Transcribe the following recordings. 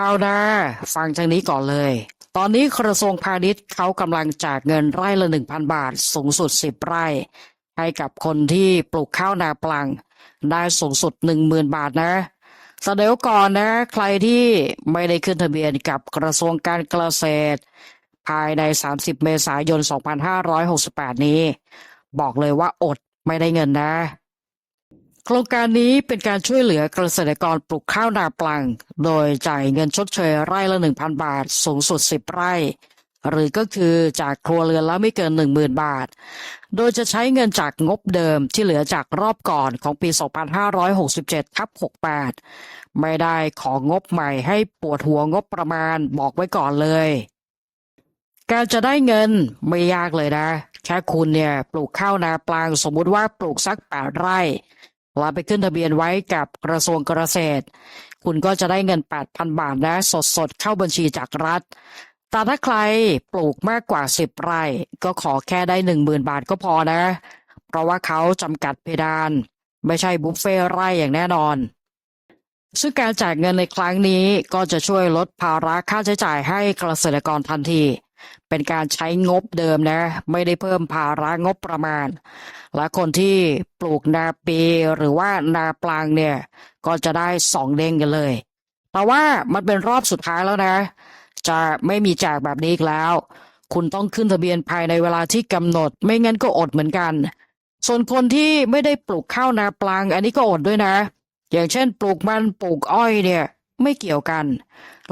เอานะฟังทางนี้ก่อนเลย ตอนนี้กระทรวงพาณิชย์เขากำลังแจกเงินไร่ละหนึ่งพันบาท สูงสุดสิบไร่ ให้กับคนที่ปลูกข้าวนาปลัง ได้สูงสุดหนึ่งหมื่นบาทนะแสดงก่อนนะ ใครที่ไม่ได้ขึ้นทะเบียนกับกระทรวงการเกษตร ภายใน 30 เมษายน 2568 นี้ บอกเลยว่าอดไม่ได้เงินนะ โครงการนี้เป็นการช่วยเหลือเกษตรกรปลูกข้าวนาปลัง โดยจ่ายเงินชดเชยไร่ละ 1,000 บาท สูงสุด 10 ไร่ หรือก็คือจากครัวเรือนละไม่เกิน 10,000 บาท โดยจะใช้เงินจากงบเดิมที่เหลือจากรอบก่อนของปี 2567ทับ68 ไม่ได้ของงบใหม่ให้ปวดหัวงบประมาณบอกไว้ก่อนเลย การจะได้เงินไม่ยากเลยนะ แค่คุณเนี่ยปลูกข้าวนาปลังสมมุติว่าปลูกสักแปดไร่ แล้วไปขึ้นทะเบียนไว้กับกระทรวงเกษตร คุณก็จะได้เงิน 8,000 บาทนะสดๆ เข้าบัญชีจากรัฐ แต่ถ้าใครปลูกมากกว่า 10 ไร่ ก็ขอแค่ได้ 10,000 บาทก็พอนะ เพราะว่าเขาจำกัดเพดาน ไม่ใช่บุฟเฟ่ไร่อย่างแน่นอน ซึ่งการจ่ายเงินในครั้งนี้ก็จะช่วยลดภาระค่าใช้จ่ายให้เกษตรกรทันที เป็นการใช้งบเดิมนะ ไม่ได้เพิ่มภาระงบประมาณ และคนที่ปลูกนาปีหรือว่านาปลางเนี่ย ก็จะได้สองเด้งกันเลย แต่ว่ามันเป็นรอบสุดท้ายแล้วนะ จะไม่มีแจกแบบนี้อีกแล้ว คุณต้องขึ้นทะเบียนภายในเวลาที่กำหนด ไม่งั้นก็อดเหมือนกัน ส่วนคนที่ไม่ได้ปลูกข้าวนาปลังอันนี้ก็อดด้วยนะ อย่างเช่น ปลูกมันปลูกอ้อยเนี่ย ไม่เกี่ยวกัน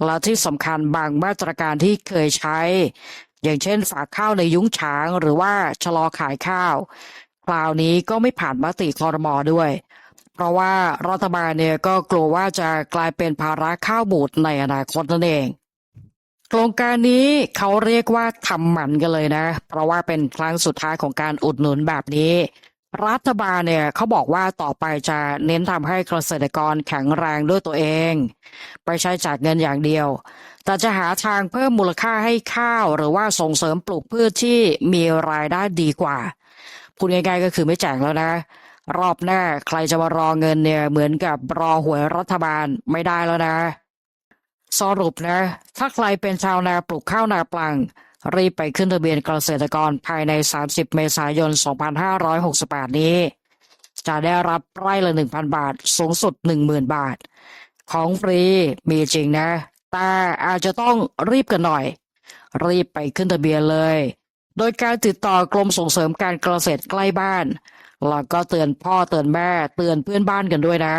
และที่สำคัญบางมาตรการที่เคยใช้ อย่างเช่นฝากข้าวในยุ้งฉางหรือว่าชะลอขายข้าว คราวนี้ก็ไม่ผ่านมติคอรมอด้วย เพราะว่ารัฐบาลเนี่ยก็กลัวว่าจะกลายเป็นภาระข้าวบูดในอนาคตนั่นเองโครงการนี้เขาเรียกว่าทำหมันกันเลยนะ เพราะว่าเป็นครั้งสุดท้ายของการอุดหนุนแบบนี้ รัฐบาลเนี่ยเขาบอกว่าต่อไปจะเน้นทำให้เกษตรกรแข็งแรงด้วยตัวเอง ไปใช้จ่ายเงินอย่างเดียว แต่จะหาทางเพิ่มมูลค่าให้ข้าว หรือว่าส่งเสริมปลูกพืชที่มีรายได้ดีกว่าพูดง่ายๆก็คือไม่แจกแล้วนะ รอบหน้าใครจะมารอเงินเนี่ยเหมือนกับรอหวยรัฐบาลไม่ได้แล้วนะ สรุปนะ ถ้าใครเป็นชาวนาปลูกข้าวนาปลัง รีบไปขึ้นทะเบียนเกษตรกรภายใน 30 เมษายน 2568 นี้ จะได้รับไร่ละ 1,000 บาท สูงสุด 10,000 บาท ของฟรีมีจริงนะ แต่อาจจะต้องรีบกันหน่อย รีบไปขึ้นทะเบียนเลย โดยการติดต่อกรมส่งเสริมการเกษตรใกล้บ้าน แล้วก็เตือนพ่อเตือนแม่เตือนเพื่อนบ้านกันด้วยนะ